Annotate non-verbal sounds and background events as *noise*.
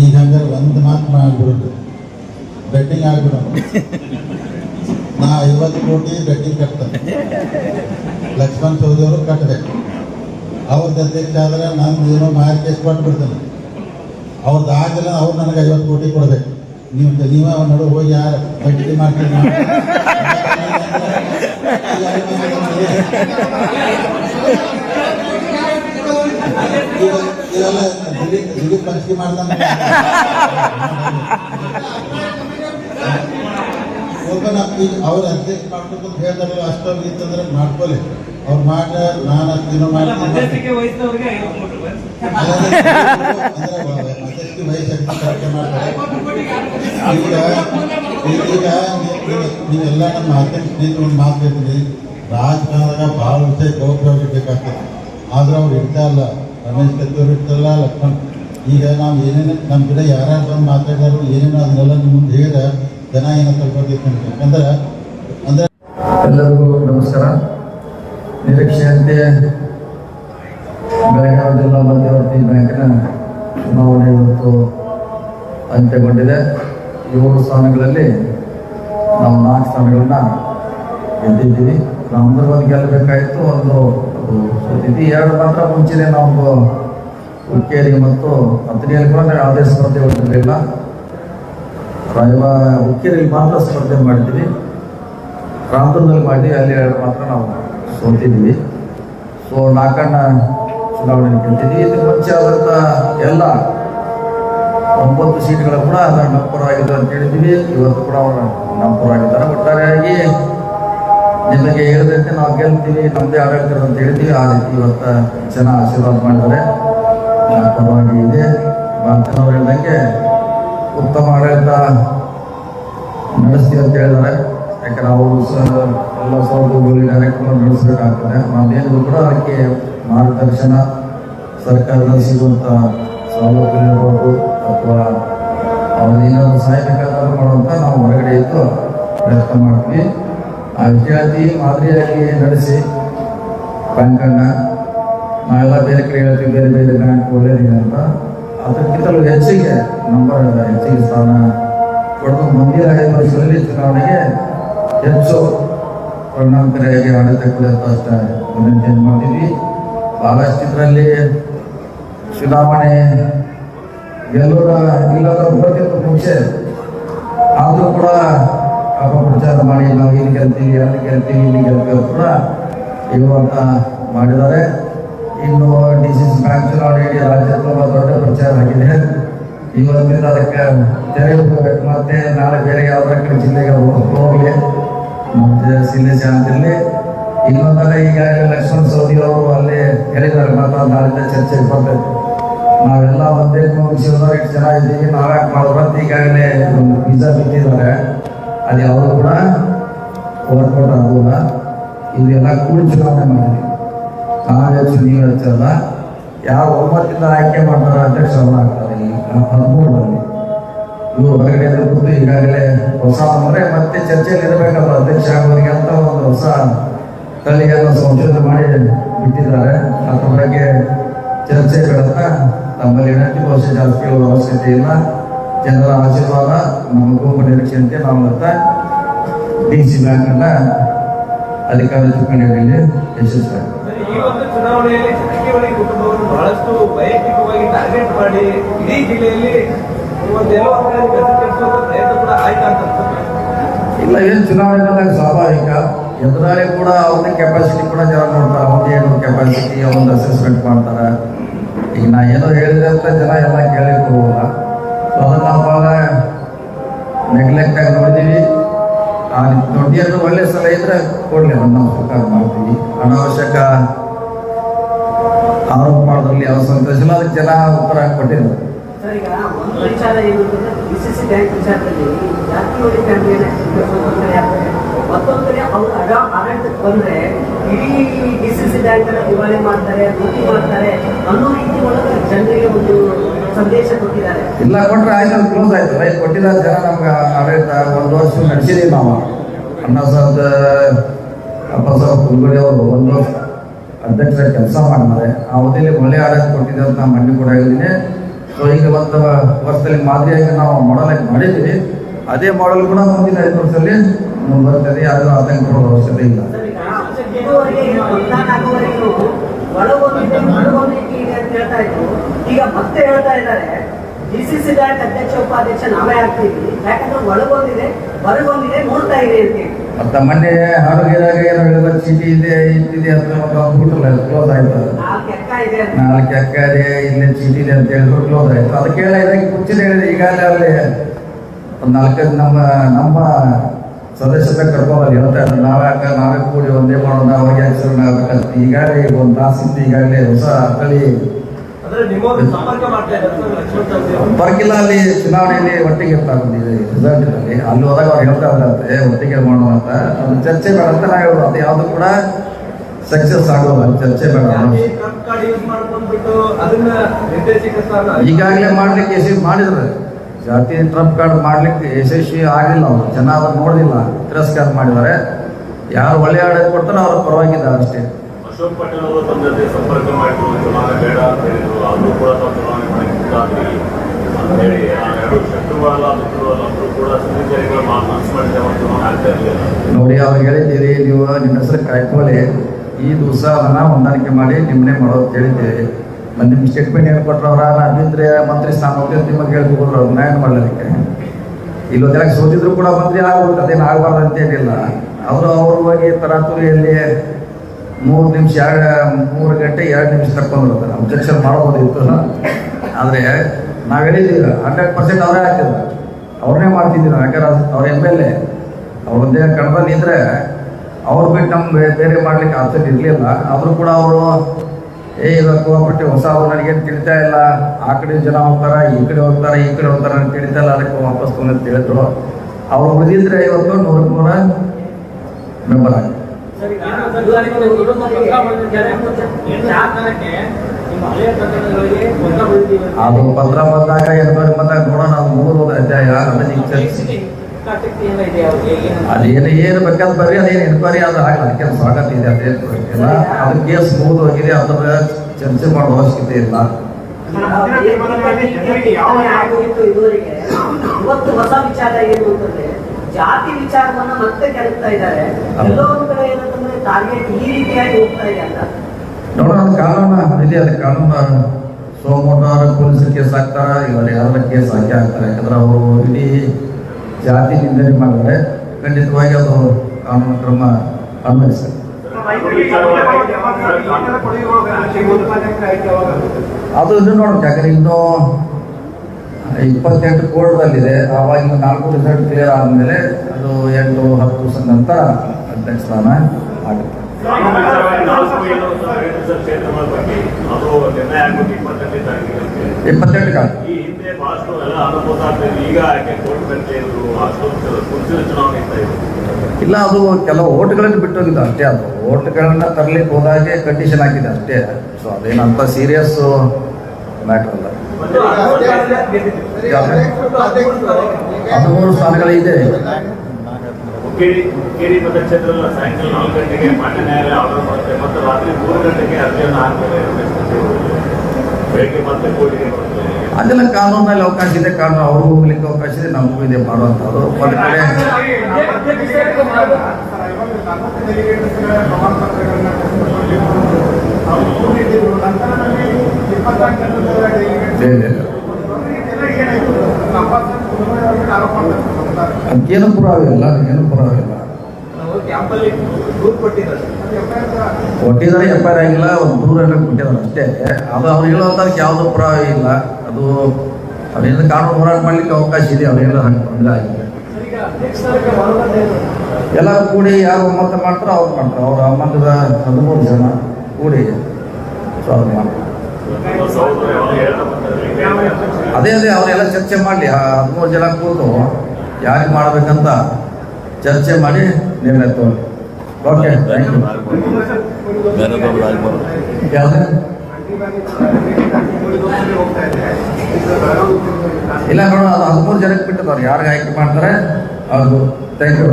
ಈಗ ಹಂಗಾರೆ ಒಂದು ಮಾತು ಮಾಡಿಬಿಡುದು ಬೆಟ್ಟಿಂಗ್ ಆಗ್ಬಿಡೋಣ ನಾ ಐವತ್ತು ಕೋಟಿ ಬೆಟ್ಟಿಂಗ್ ಕಟ್ತೇನೆ. ಲಕ್ಷ್ಮಣ್ ಸೌದಿ ಅವರು ಕಟ್ಟಬೇಕು ಅವ್ರದ್ದು ಅಧ್ಯಕ್ಷ ಆದ್ರೆ ನಾನು ಏನೋ ಮಾರ್ಕೆಟ್ ಕೊಟ್ಬಿಡ್ತೇನೆ. ಅವ್ರದ್ದು ಆಗಿಲ್ಲ, ಅವ್ರು ನನಗೆ ಐವತ್ತು ಕೋಟಿ ಕೊಡಬೇಕು. ನೀವು ನೀವೇ ಅವ್ರ ಹೋಗಿ ಯಾರು ಬೆಟ್ಟಿಂಗ್ ಮಾಡ್ತೀನಿ *laughs* ಇದೆಲ್ಲ ದಿಢೀರ್ ಪಂಚಿಕೆ ಮಾಡ್ತಾನೆ ಅವ್ರ ಅಧ್ಯಕ್ಷ ಹೇಳ್ದಾರಲ್ಲ ಅಷ್ಟೊಂದು ಇತ್ತಂದ್ರೆ ಮಾಡ್ಕೊಳ್ಳಿ ಅವ್ರು ಮಾಡ ನಾನು ಅಷ್ಟು ದಿನ ಮಾಡ್ತೀನಿ. ಅದಕ್ಕೆ ವಯಸ್ಸು ಕಡಿಮೆ ಮಾಡ್ತಾರೆ ಈಗ ಈಗ ನೀವು- ನೀವೆಲ್ಲ ನಮ್ಮ ಅಧ್ಯಕ್ಷ ಸ್ನೇಹಿತರು ಒಂದು ಮಾತು ಹೇಳ್ತೀನಿ ರಾಜಕಾರಣದಾಗ ಭಾಳ ವಿಷಯ ಗೌರವಿಸಬೇಕಾಗ್ತದೆ ಆದ್ರೆ ಅವ್ರು ಇಡ್ತಾ ಇಲ್ಲ ರಮೇಶ್ ಕತ್ತೂರು ಇರ್ತಲ್ಲ ಲಕ್ಷ್ಮಣ್. ಈಗ ನಾವು ಏನೇನು ನಮ್ಮ ಕಡೆ ಯಾರ್ಯಾರು ಬಂದು ಮಾತಾಡಿದಾರು ಏನೇನು ಅದನ್ನೆಲ್ಲ ಮುಂದೆ ಹೇಳಿದ್ರೆ ಜನ ಏನೋ ತಿಳ್ಕೊಬೇಕು ಯಾಕಂದ್ರೆ ಅಂದ್ರೆ ಎಲ್ಲರಿಗೂ ನಮಸ್ಕಾರ. ನಿರೀಕ್ಷೆಯಂತೆ ಬೆಳಗಾವಿ ಜಿಲ್ಲಾ ಮಧ್ಯವರ್ತಿ ಬ್ಯಾಂಕಿನ ಚುನಾವಣೆ ಇವತ್ತು ಅಂತ್ಯಗೊಂಡಿದೆ. ಏಳು ಸ್ಥಾನಗಳಲ್ಲಿ ನಾವು ನಾಲ್ಕು ಸ್ಥಾನಗಳನ್ನ ಗೆದ್ದಿದ್ದೀವಿ. ನಮ್ದು ಒಂದು ಗೆಲ್ಲಬೇಕಾಯಿತು, ಒಂದು ಸೋತಿದ್ವಿ ಎರಡು ಮಾತ್ರ ಮುಂಚೆನೆ ನಾವು ಹುಕ್ಕೇರಿ ಮತ್ತು ಅತ್ರಿಯಲ್ಲಿ ಕೂಡ ಯಾವುದೇ ಸ್ಪರ್ಧೆ ಹೊಂದಿರಲಿಲ್ಲ. ರಾಯವ ಹುಕ್ಕೇರಿಯಲ್ಲಿ ಮಾತ್ರ ಸ್ಪರ್ಧೆ ಮಾಡಿದ್ದೀವಿ ರಾಮದುರ್ಗದಲ್ಲಿ ಮಾಡಿ ಅಲ್ಲಿ ಎರಡು ಮಾತ್ರ ನಾವು ಸೋತಿದ್ವಿ. ಸೊ ನಾಲ್ಕಣ್ಣ ಚುನಾವಣೆ ಗೆದ್ದಿದ್ವಿ. ಇದು ಮುಂಚೆ ಆದಂಥ ಎಲ್ಲ ಒಂಬತ್ತು ಸೀಟ್ಗಳು ಕೂಡ ನಮ್ಮ ಪರವಾಗಿದ್ದಾರೆ ಅಂತ ಹೇಳಿದ್ದೀವಿ ಇವತ್ತು ಕೂಡ ಅವರು ನಮ್ಮ ಪರವಾಗಿದ್ದಾರೆ ಒಟ್ಟಾರೆಯಾಗಿ ನಿಮಗೆ ಹೇಳಿದಂತೆ ನಾವು ಗೆಲ್ತೀವಿ ನಮ್ಮದೇ ಆಡಳಿತ ಅಂತ ಹೇಳ್ತೀವಿ. ಆ ರೀತಿ ಇವತ್ತ ಜನ ಆಶೀರ್ವಾದ ಮಾಡಿದ್ದಾರೆ. ಪರವಾಗಿ ಇದೆ. ಬಾಂತನವ್ರು ಹೇಳ್ದಂಗೆ ಉತ್ತಮ ಆಡಳಿತ ನಡೆಸ್ತೀವಿ ಅಂತ ಹೇಳಿದ್ದಾರೆ. ಯಾಕಂದ್ರೆ ಅವರು ಸಹ ಎಲ್ಲ ಸೌಲಭ್ಯಗಳು ಡೈರೆಕ್ಟ್ ನಡೆಸಬೇಕಾಗ್ತದೆ. ನಾವೇನು ಕೂಡ ಅದಕ್ಕೆ ಮಾರ್ಗದರ್ಶನ ಸರ್ಕಾರದಲ್ಲಿ ಸಿಗುವಂಥ ಸೌಲಭ್ಯಗಳಿರ್ಬೋದು ಅಥವಾ ಅವ್ರೇನಾದ್ರು ಸಹಾಯ ಬೇಕಾದ್ರೂ ಮಾಡುವಂಥ ನಾವು ಹೊರಗಡೆ ಇದ್ದು ಪ್ರಯತ್ನ ಮಾಡ್ತೀವಿ. ವಿದ್ಯಾರ್ಥಿ ಮಾದರಿಯಾಗಿ ನಡೆಸಿ ಬ್ಯಾಂಕನ್ನು ನಾವೆಲ್ಲ ಬೇರೆ ಕಡೆ ಹೇಳ್ತೀವಿ, ಬೇರೆ ಬೇರೆ ಬ್ಯಾಂಕ್ ಒಳ್ಳೆಯದಿದೆ ಅಂತ. ಅದಕ್ಕಿಂತಲೂ ಹೆಚ್ಚಿಗೆ ನಂಬರ್ ಹೆಚ್ಚಿಗೆ ಸ್ಥಾನ ಕೊಡದು ಮುಂದಿನ ಐದು ಚುನಾವಣೆಗೆ ಹೆಚ್ಚು ಪರಿಣಾಮಕಾರಿಯಾಗಿ ಆಡಳಿತ ವಿನಂತಿಯನ್ನು ಮಾಡಿದ್ವಿ ಬಹಳಷ್ಟು ಇದರಲ್ಲಿ ಚುನಾವಣೆ ಗೆಲ್ಲೋರ ಇಲ್ಲದ ಮುಂಚೆ ಆದರೂ ಕೂಡ ಅಪಪ್ರಚಾರ ಮಾಡಿ ನಾವು ಏನು ಗೆಲ್ತೀವಿ ಅಲ್ಲಿ ಗೆಲ್ತೀವಿ ಇಲ್ಲಿ ಅಂತ ಕೂಡ ಇರುವಂತ ಮಾಡಿದ್ದಾರೆ. ಇನ್ನು ಡಿ ಸಿ ಸಿ ಬ್ಯಾಂಕ್ ತುಂಬ ದೊಡ್ಡ ಪ್ರಚಾರ ಆಗಿದೆ. ಇವತ್ತಿಂದ ಅದಕ್ಕೆ ತೆರೆ ಹೋಗಬೇಕು ಮತ್ತೆ ನಾಳೆ ಬೇರೆ ಯಾವ್ದಾರ ಕಡೆ ಜಿಲ್ಲೆಗೆ ಹೋಗಲಿ. ಮತ್ತೆ ಜಿಲ್ಲೆ ಶಾಂತಿಯಲ್ಲಿ ಇನ್ನೊಂದಲ್ಲ ಈಗಾಗಲೇ ಲಕ್ಷ್ಮಣ್ ಸೌದಿ ಅವರು ಅಲ್ಲಿ ಹೇಳಿದ್ದಾರೆ ಮಾತ್ರ ನಾಳಿಂದ ಚರ್ಚೆ ಬರಬೇಕು ನಾವೆಲ್ಲ ಒಂದೇ ವಿಷಯದವ್ರು ಎಷ್ಟು ಜನ ಇದ್ದೀವಿ, ನಾವ್ಯಾಕೆ ಮಾಡೋದು ಈಗಾಗಲೇ ಬೀಜ ಬಿತ್ತಿದ್ದಾರೆ. ಅದು ಅವರು ಕೂಡ ವರ್ಕೌಟ್ ಆಗೋಲ್ಲ ಇದೆಲ್ಲ ಕೂಡ ಚುನಾವಣೆ ಮಾಡಿದ್ವಿ ನಾವು ಹೆಚ್ಚು ನೀವು ಹೆಚ್ಚಲ್ಲ ಯಾವ ಒಮ್ಮತ್ತಿಂದ ಆಯ್ಕೆ ಮಾಡ್ತಾರ ಅಧ್ಯಕ್ಷ ಆಗ್ತಾರೆ ಈ ಹದಿಮೂರರಲ್ಲಿ. ಇವರು ಹೊರಗಡೆ ಕೂತು ಈಗಾಗಲೇ ಹೊಸ ಅಂದ್ರೆ ಮತ್ತೆ ಚರ್ಚೆಯಲ್ಲಿ ಇರಬೇಕಲ್ಲ ಅಧ್ಯಕ್ಷ ಆಗೋರಿಗೆ ಅಂತ ಒಂದು ಹೊಸ ಕಲಿಯನ್ನು ಸಂಶೋಧನೆ ಮಾಡಿ ಬಿಟ್ಟಿದ್ದಾರೆ. ಅದ್ರ ಬಗ್ಗೆ ಚರ್ಚೆಗಳನ್ನ ನಮ್ಮಲ್ಲಿ ವಿನಂತಿ ಬಹುಶಃ ಜಾಸ್ತಿ ಅವಶ್ಯಕತೆ ಇಲ್ಲ ಜನರ ಆಶೀರ್ವಾದ ನಮಗೂ ಪಡೆಯಲಿಕ್ಕೆ ನಾವು ಮತ್ತೆ ಡಿ ಸಿ ಬ್ಯಾಂಕನ್ನ ಅಧಿಕಾರ ಚುಕ್ಕಾಣಿಯಲ್ಲಿ ಯಶಸ್ವಿ ಈ ಒಂದು ಚುನಾವಣೆಯಲ್ಲಿ ಜಾರಕಿಹೊಳಿ ಕುಟುಂಬವನ್ನು ಬಹಳಷ್ಟು ವೈಯಕ್ತಿಕವಾಗಿ ಟಾರ್ಗೆಟ್ ಮಾಡಿ ಇಡೀ ಜಿಲ್ಲೆಯಲ್ಲಿ ಒಂದೆಲ್ಲೋ ಒಂದು ಕಡೆ ಗದ್ದೆಗೆಡಿಸುವಂತ ಪ್ರಯತ್ನ ಕೂಡ ಆಯ್ತಾ ಅಂತ ಅನ್ಸುತ್ತೆ. ಇಲ್ಲ ಏನು ಚುನಾವಣೆ ಬಂದಾಗ ಸ್ವಾಭಾವಿಕ. ಎದುರಾಳಿ ಕೂಡ ಅವ್ರ ಕೆಪಾಸಿಟಿ ಕೂಡ ಜನ ನೋಡ್ತಾರೆ ಅವ್ರದ್ದು ಏನು ಕೆಪಾಸಿಟಿ ಒಂದು ಅಸೆಸ್ಮೆಂಟ್ ಮಾಡ್ತಾರೆ. ಈಗ ನಾ ಏನೋ ಹೇಳಿದೆ ಅಂತ ಜನ ಎಲ್ಲ ಕೇಳಲಿಕ್ಕೆ ನಾವು ಭಾಳ ನೆಗ್ಲೆಕ್ಟ್ ಆಗಿ ನೋಡಿದೀವಿ. ಆ ಒಳ್ಳೆ ಸಲ ಇದ್ರೆ ಕೊಡ್ಲಿ ನಾವು ಮಾಡ್ತೀವಿ. ಅನಾವಶ್ಯಕ ಆರೋಪ ಮಾಡೋದ್ರಲ್ಲಿ ಯಾವ ಸಂತೋಷ ಇಲ್ಲ. ಅದಕ್ಕೆ ಜನ ಉತ್ತರ ಕೊಟ್ಟಿದ್ದಾರೆ. ಸರ್, ಈಗ ಒಂದು ವಿಚಾರ ಏನು ಅಂತಂದ್ರೆ ಬಿ ಸಿ ಸಿ ಬ್ಯಾಂಕ್ ವಿಚಾರದಲ್ಲಿ ಜಾರಕಿಹೊಳಿ ಫ್ಯಾಮಿಲಿಯನ್ನ ಒಂದು ಕಡೆ ಆಗ್ತದೆ ಮತ್ತೊಂದು ಕಡೆ ಅವ್ರು ಅಡ ಆಡಳಿತಕ್ಕೆ ಬಂದ್ರೆ ಇಡೀ ಡಿ ಸಿ ಸಿ ಬ್ಯಾಂಕ್ ದಿವಾಳಿ ಮಾಡ್ತಾರೆ ಲೂಟಿ ಮಾಡ್ತಾರೆ ಅನ್ನೋ ರೀತಿ ಒಳಗೆ ಜನರಿಗೆ ಒಂದು ಇಲ್ಲ ಕೊಟ್ಟರೆ ಆಯ್ತು ಕ್ಲೋಸ್ ಆಯ್ತು. ರೈಟ್ ಕೊಟ್ಟಿಲ್ಲ ಜನ ನಮ್ಗೆ ಆಡಳಿತ ಒಂದು ವರ್ಷ ನಡೆಸಿದೀವಿ ನಾವು. ಅಣ್ಣ ಸಾಹೇಬ್ ಅಪ್ಪ ಸಾಹೇಬ್ ಕುಲ್ಗುಡಿ ಅವರು ಒಂದು ವರ್ಷ ಅಧ್ಯಕ್ಷರ ಕೆಲಸ ಮಾಡಿದ್ದಾರೆ ಆ ಅವಧಿಯಲ್ಲಿ ಒಳ್ಳೆ ಆಡಳಿತ ಕೊಟ್ಟಿದ್ದೆ ಅಂತ ನಾನು ಮಂಡಿ ಕೂಡ ಆಗಿದ್ದೀನಿ ಸೊ ಈಗ ಒಂದು ವರ್ಷದಲ್ಲಿ ಮಾದರಿಯಾಗಿ ನಾವು ಮಾಡಲ್ ಮಾಡಿದ್ದೀವಿ. ಅದೇ ಮಾಡಲ್ ಕೂಡ ಮುಂದಿನ ಐದು ವರ್ಷದಲ್ಲಿ ಬರ್ತದೆ. ಯಾರು ಆತಂಕ ಕೊಡೋ ಅವಶ್ಯಕತೆ ಇಲ್ಲ. ಹೇಳ್ತಾ ಇದ್ರು. ಈಗ ಮತ್ತೆ ಹೇಳ್ತಾ ಇದ್ದಾರೆ ಡಿಸಿಸಿ ಬ್ಯಾಂಕ್ ಅಧ್ಯಕ್ಷ ಉಪಾಧ್ಯಕ್ಷ ನಾವೇ ಆಗ್ತೀವಿ. ಯಾಕಂದ್ರೆ ಒಳಗೊಂದಿದೆ ಹೊರಗೊಂದಿದೆ ನೋಡ್ತಾ ಇದೆ ಅಂತ ಹೇಳಿ. ಮತ್ತೆ ಮೊನ್ನೆ ಹಾಡುಗಿರಾಗ ಏನೋ ಹೇಳಿದ್ರೆ ಚೀಟಿ ಇದೆ ಇಂತಿದೆ ಅಂತ ಒಂದು ಕಂಪ್ಯೂಟರ್ ಕ್ಲೋಸ್ ಆಯ್ತು ನಾಲ್ಕು ಕೆಕ್ಕ ಇದೆ ಇಲ್ಲಿ ಚೀಟಿ ಇದೆ ಅಂತ ಹೇಳಿದ್ರು ಕ್ಲೋಸ್ ಆಯ್ತು. ಅದಕ್ಕೆ ಹೇಳಿದಾಗ ಕುಚ್ಚಿದೆ ಹೇಳಿದೆ ಈಗಾಗಲೇ ನಾಲ್ಕೈದು ನಮ್ಮ ನಮ್ಮ ಸದಸ್ಯತೆ ಕರ್ಕೊಂಡು ಹೇಳ್ತಾ ಇದ್ದಾರೆ ನಾವೇ ಅಕ್ಕ ನಾವೇ ಕೂಡಿ ಒಂದೇ ಮಾಡೋಣ ಅವಾಗ ಹೆಸರನ್ನ ಆಗ್ಬೇಕಂತ ಈಗಾಗಲೇ ಒಂದು ತಾಸಿಂದ ಈಗಾಗಲೇ ಹೊಸ ತಳಿ. ಪರಕಿಲ್ಲ ಅಲ್ಲಿ ಚುನಾವಣೆಯಲ್ಲಿ ಒಟ್ಟಿಗೆ ಇರ್ತಾರೆ ಬಂದಿದೆ ರಿಸಲ್ಟ್ನಲ್ಲಿ ಅಲ್ಲಿ ಹೋದಾಗ ಅವ್ರು ಹೇಳ್ತಾ ಇದ್ದಾರೆ ಒಟ್ಟಿಗೆ ಮಾಡೋಣ ಅಂತ. ಅದು ಚರ್ಚೆ ಬೇಡ ಅಂತ ನಾವು ಹೇಳೋದು ಅದು ಯಾವುದು ಕೂಡ ಸಕ್ಸಸ್ ಆಗೋಲ್ಲ ಅದು ಚರ್ಚೆ ಬೇಡ. ಈಗಾಗಲೇ ಮಾಡ್ಲಿಕ್ಕೆ ಮಾಡಿದ್ರು. ಜಾತಿ ಟ್ರಂಪ್ ಕಾರ್ಡ್ ಮಾಡ್ಲಿಕ್ಕೆ ಯಶಸ್ವಿ ಆಗಿಲ್ಲ ಅವರು. ಜನ ಅದನ್ನು ನೋಡಲಿಲ್ಲ. ತಿರಸ್ಕಾರ ಮಾಡಿದ್ದಾರೆ. ಯಾರು ಒಳ್ಳೆ ಆಡಳಿತ ಕೊಡ್ತಾರೋ ಅವ್ರ ಪರವಾಗಿಲ್ಲ ಅಷ್ಟೇ. ಅಶೋಕ್ ಪಟೇಲ್ ಅವರು ತಂದೆ ಸಂಪರ್ಕ ಮಾಡಿದ್ರು. ಚುನಾವಣೆ ಬೇಡ ಅಂತ ಹೇಳಿದ್ರು. ಅವರು ಕೂಡ ತಾವು ಚುನಾವಣೆ ಮಾಡಿ ಮುಂದಾದ್ರಿ ಅಂತ ಹೇಳಿ. ಆ ಎರಡು ಶತ್ರುಗಳಲ್ಲ ಮಿತ್ರರಲ್ಲ ಅವರು ಕೂಡ ಸುದ್ದಿಚಾರಿಗಳು ಮನಸ್ಸು ಮಾಡಿದ್ರೆ ಅವರು ಚುನಾವಣೆ ಆಗ್ತಾ ಇರಲಿಲ್ಲ. ನೋಡಿ ಅವ್ರು ಹೇಳಿದ್ದೀರಿ ನೀವು ನಿಮ್ಮ ಹೆಸರು ಕಾಯ್ಕೊಳ್ಳಿ ಈ ದಿವಸ ಅದನ್ನ ಹೊಂದಾಣಿಕೆ ಮಾಡಿ ನಿಮ್ಮನೆ ಮಾಡೋದು ಕೇಳಿದ್ದೀರಿ ಹೇಳಿದ್ದೀರಿ. ಮತ್ತೆ ನಿಮ್ಮ ಸ್ಟೇಟ್ಮೆಂಟ್ ಏನು ಕೊಟ್ಟರು ಅವರ? ಅಭಿದ್ರೆ ಮಂತ್ರಿ ಸ್ಥಾನ ಹೋಗಿ ನಿಮಗೆ ಹೇಳ್ಬೋದು ಅವ್ರು ನ್ಯಾಯ ಮಾಡಲಿಕ್ಕೆ ಇಲ್ಲೊಂದೆಲ್ಲ ಸೋತಿದ್ರು ಕೂಡ ಮಂತ್ರಿ ಆಗ್ಬೋದು ಅದೇನು ಆಗಬಾರ್ದು ಅಂತ ಏನಿಲ್ಲ. ಅವರು ಅವ್ರು ಹೋಗಿ ತರಾತುರಿಯಲ್ಲಿ ಮೂರು ನಿಮಿಷ, ಎರಡು, ಮೂರು ಗಂಟೆ, ಎರಡು ನಿಮಿಷ ಕರ್ಕೊಂಡ್ಬಿಡ್ತಾರೆ ಅಬ್ಜೆಕ್ಷನ್ ಮಾಡ್ಬೋದಿತ್ತು ಆದರೆ ನಾವು ಹೇಳಿದ್ದೀವಿ, ಹಂಡ್ರೆಡ್ ಪರ್ಸೆಂಟ್ ಅವರೇ ಹಾಕಿದ್ರು ಅವ್ರನ್ನೇ ಮಾಡ್ತಿದ್ದೀವಿ ಯಾಕಂದ್ರೆ ಅವ್ರ ಎಂ ಎಲ್ ಎ. ಒಂದೇ ಕಣದಲ್ಲಿ ಇದ್ರೆ ಅವ್ರು ಬಿಟ್ಟು ನಮ್ಗೆ ಬೇರೆ ಮಾಡ್ಲಿಕ್ಕೆ ಆಸಕ್ತಿ ಇರಲಿಲ್ಲ. ಆದರೂ ಕೂಡ ಅವರು ಏ ಇವತ್ತು ಹೋಗ್ಬಿಟ್ಟು ಹೊಸ ಅವ್ರು ನನಗೇನು ತಿಳಿತಾ ಇಲ್ಲ. ಆ ಕಡೆ ಜನ ಹೋಗ್ತಾರ ಈ ಕಡೆ ಹೋಗ್ತಾರ ಈ ಕಡೆ ಹೋಗ್ತಾರ ಅಂತ ತಿಳಿತಾ ಇಲ್ಲ. ಅದಕ್ಕೆ ವಾಪಸ್ ತೊಗೊಂಡು ಅಂತ ಹೇಳಿದ್ರು. ಅವ್ರು ಉಳಿದಿದ್ರೆ ಇವತ್ತು ನೂರಕ್ಕೆ ನೂರ ಮೆಂಬರ್ ಆಗಿ. ಸರ್, ಈಗ ಅಧಿಕಾರಿಗಳು ವಿರುದ್ಧ ಪತ್ರ ಬರೆದಿದ್ದಾರೆ. ಶಾಸನಕ್ಕೆ ನಿಮ್ಮ ಹಳೆಯ ಪ್ರಕರಣಗಳಿಗೆ ಪತ್ರ ಬರೆದಿದ್ದೀವಿ ಅಂತ. ಅದು ಪತ್ರ ಬಂದಾಗ ಎರಡು ಬಂದಾಗ ನೋಡೋಣ. ಅದು ಮೂರು ಅಧ್ಯಾಯ ಅದನ್ನ ಈಗ ಅದೇನು ಏನು ಬೇಕಾದ್ರೆ ಬರ್ರಿ ಅದೇನು ಎನ್ಕ್ವೈರಿ ಅದು ಆಗಲ್ಲ ಅದಕ್ಕೆ ಸ್ವಾಗತ ಇದೆ ಅದೇನು ಇಲ್ಲ ಅದಕ್ಕೆ ಸ್ಮೂತ್ ಹೋಗಿದೆ ಅದರ ಚರ್ಚೆ ಮಾಡೋ ಅವಶ್ಯಕತೆ ಇಲ್ಲ. ಆಗೋಗಿತ್ತು ಇದುವರೆಗೆ. ಇವತ್ತು ಹೊಸ ವಿಚಾರ ಏನು ಅಂತಂದ್ರೆ ಜಾತಿ ವಿಚಾರವನ್ನ ಮತ್ತೆ ಇದ್ದಾರೆ. ಎಲ್ಲೋ ಒಂದ್ ಕಡೆ ಏನಂತಂದ್ರೆ ಟಾರ್ಗೆಟ್ ಈ ರೀತಿಯಾಗಿ ಹೋಗ್ತಾ ಇದೆ ಅಂತ. ನೋಡೋಣ ಕಾನೂನು ಇದೆ ಅದು ಕಾನೂನು ಸೋಮವಾರ ಪೊಲೀಸರು ಕೇಸ್ ಹಾಕ್ತಾರ ಇವರು ಯಾರ ಕೇಸ್ ಹಾಕಿ ಆಗ್ತಾರೆ ಯಾಕಂದ್ರೆ ಅವರು ಇಡೀ ಜಾತಿ ನಿಂದನೆ ಮಾಡಿದ್ರೆ ಖಂಡಿತವಾಗಿ ಅದು ಕಾನೂನು ಕ್ರಮ ಅನ್ವಯಿಸ್ತಾರೆ ಅದು ಇನ್ನೂ ನೋಡೋಣ ಯಾಕಂದ್ರೆ ಇನ್ನೂ ಇಪ್ಪತ್ತೆಂಟು ಕೋರ್ಟ್ದಲ್ಲಿದೆ ಇನ್ನು ನಾಲ್ಕು ರಿಸಲ್ಟ್ ಕ್ಲಿಯರ್ ಆದಮೇಲೆ ಅದು ಎಂಟು ಹತ್ತು ನಂತರ ಅಧ್ಯಕ್ಷ ಸ್ಥಾನ ಆಗುತ್ತೆ. ಇಪ್ಪತ್ತೆಂಟು ಕಾಲ. ಇಲ್ಲ ಅದು ಕೆಲವು ಓಟ್ಗಳನ್ನು ಬಿಟ್ಟು ಹೋಗಿದೆ ಅಷ್ಟೇ. ಅದು ಓಟ್ಗಳನ್ನ ತರಲಿಕ್ಕೆ ಹೋದಾಗೆ ಕಂಡೀಷನ್ ಆಗಿದೆ ಅಷ್ಟೇ. ಸೊ ಅದೇನಂತ ಸೀರಿಯಸ್ ಮ್ಯಾಟರ್ ಅಲ್ಲ. ಹದಿಮೂರು ಸ್ಥಾನಗಳಿದೆ. ಸಾಯಂಕಾಲ ನಾಲ್ಕು ಗಂಟೆಗೆ ಮಾನ್ಯ ನ್ಯಾಯಾಲಯ ಆರ್ಡರ್ ಮಾಡುತ್ತೆ. ಮತ್ತು ರಾತ್ರಿ ಮೂರು ಗಂಟೆಗೆ ಅರ್ಜಿಯನ್ನು ಹಾಕ್ತಾರೆ. ಬೆಳಗ್ಗೆ ಮತ್ತೆ ಕೋರ್ಟಿಗೆ ಬರುತ್ತೆ. ಅದೆಲ್ಲ ಕಾನೂನಲ್ಲಿ ಅವಕಾಶ ಇದೆ ಕಾನೂನು ಅವ್ರಿಗೆ ಹೋಗ್ಲಿಕ್ಕೆ ಅವಕಾಶ ಇದೆ ನಮಗೂ ಇದೆ ಮಾಡುವಂಥದ್ದು ಒಂದು ಕಡೆ ಅದೇನು. ಅದಕ್ಕೇನು ಪುರಾವೆ ಇಲ್ಲ ಏನು ಪುರಾವೆ ಇಲ್ಲ ಕೊಟ್ಟಿದ್ದಾರೆ ಎಫ್ ಐ ಆರ್ ಆಗಿಲ್ಲ ಒಂದು ದೂರ ಕೊಟ್ಟಿದ್ದಾರೆ ಅಷ್ಟೇ ಅದು ಅವ್ರು ಹೇಳುವಂತ ಯಾವುದೂ ಪುರಾವೆ ಇಲ್ಲ ಅದು ಅವೆಲ್ಲ ಕಾನೂನು ಹೋರಾಟ ಮಾಡಲಿಕ್ಕೆ ಅವಕಾಶ ಇದೆ, ಅವರೆಲ್ಲ ಹಂಗೆ ಎಲ್ಲ ಕೂಡಿ ಯಾರು ಒಮ್ಮತ ಮಾಡ್ತಾರೋ ಅವ್ರು ಮಾಡ್ತಾರೆ. ಅವ್ರ ಒಮ್ಮತದ ಹದಿಮೂರು ಜನ ಕೂಡಿ ಮಾಡ್ತಾರೆ. ಅದೇ ಅದೇ ಅವರೆಲ್ಲ ಚರ್ಚೆ ಮಾಡಲಿ. ಹದಿಮೂರು ಜನ ಕೂತು ಯಾರಿಗೆ ಮಾಡಬೇಕಂತ ಚರ್ಚೆ ಮಾಡಿ ನಿರ್ಣಯ ತಗೊಳ್ಳಿ ಓಕೆ ಥ್ಯಾಂಕ್ ಯು ಇಲ್ಲ ನೋಡೋಣ ಅದು ಹದಿಮೂರು ಜನಕ್ಕೆ ಬಿಟ್ಟಿದ್ದವ್ರು ಯಾರಿಗೆ ಆಯ್ಕೆ ಮಾಡ್ತಾರೆ? ಅವ್ರು ಥ್ಯಾಂಕ್ ಯು